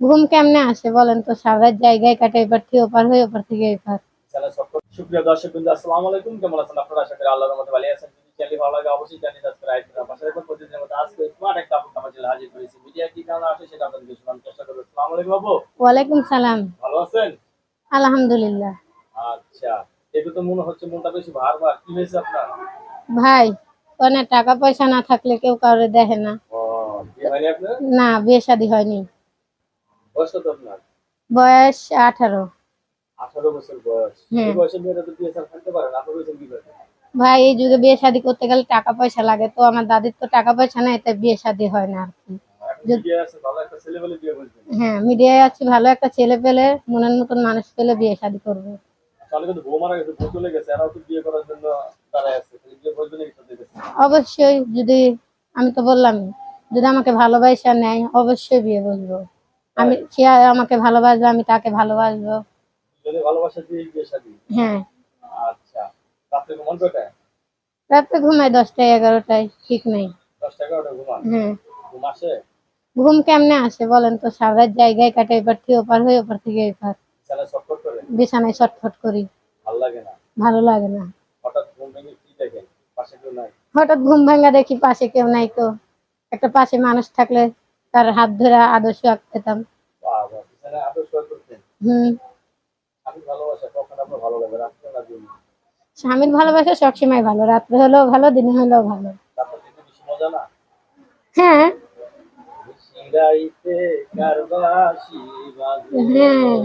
ঘুম কেমনে আসে বলেন তো? সারার জায়গায় কাটে এবার থেকে ওপার হয়ে ওপার থেকে এপার। সুপ্রিয় দর্শক বিন্দু আসসালামু আলাইকুম। কেমন আছেন আপনারা? আশা করি আল্লাহর রহমতে ভালো আছেন। যদি চ্যানেল ভালো লাগে অবশ্যই চ্যানেল সাবস্ক্রাইব করুন পাশে রাখুন প্রতিদিনের মতো আজকে স্মার্ট একটা আমার হাজির করেছি। মিডিয়া কি কারণে আসে সেটা আপনাদেরকে শোনানোর চেষ্টা করব। আসসালামু আলাইকুম বাবু ওয়ালাইকুম সালাম। ভালো আছেন? আলহামদুলিল্লাহ। আচ্ছা দেখে তো মনে হচ্ছে মনটা বেশি ভার ভার। কি হয়েছে আপনার? ভাই ওখানে টাকা পয়সা না থাকলে কেউ কাউরে দেখে না। না বিয়ে শাদী হয়নি। বয়স কত আপনার? বয়স আঠারো। আঠারো বছর বয়স। এই বয়সে মেয়েরা তো বিয়ে ছাড়া পারে না আপনার বয়সে কি করে? ভাই এই যুগে বিয়ে শাদী করতে গেলে টাকা পয়সা লাগে তো আমার দাদির তো টাকা পয়সা নেই তাই বিয়ে শাদী হয় না আর কি। হ্যাঁ মিডিয়ায় আছে ভালো একটা ছেলে পেলে মনের মতন মানুষ পেলে বিয়ে শাদী করব। অবশ্যই যদি আমি তো বললামই যদি আমাকে ভালোবাসা নেয় অবশ্যই বিয়ে বসবো আমি সে আমাকে ভালোবাসবে আমি তাকে ভালোবাসবো। হ্যাঁ। আচ্ছা। রাত্রে ঘুমাই দশটায় এগারোটায় ঠিক নেই। হ্যাঁ। ঘুম কেমনে আসে বলেন তো? সারার জায়গায় কাটে এবার থেকে ওপার হয়ে ওপার থেকে এপার। বিছানায় সটফট করে? বিছানায় ছটফট করি। ভালো লাগে না? ভালো লাগে না। হঠাৎ ঘুম ভেঙে কি দেখেন পাশে কেউ নাই? হঠাৎ ঘুম ভাঙা দেখি পাশে কেউ নাই তো। একটা পাশে মানুষ থাকলে তার হাত ধরে আদর্শ পেতাম স্বামীর ভালোবাসা সবসময় ভালো। রাত্রে হলেও ভালো দিনে হলেও ভালো। হ্যাঁ। হ্যাঁ।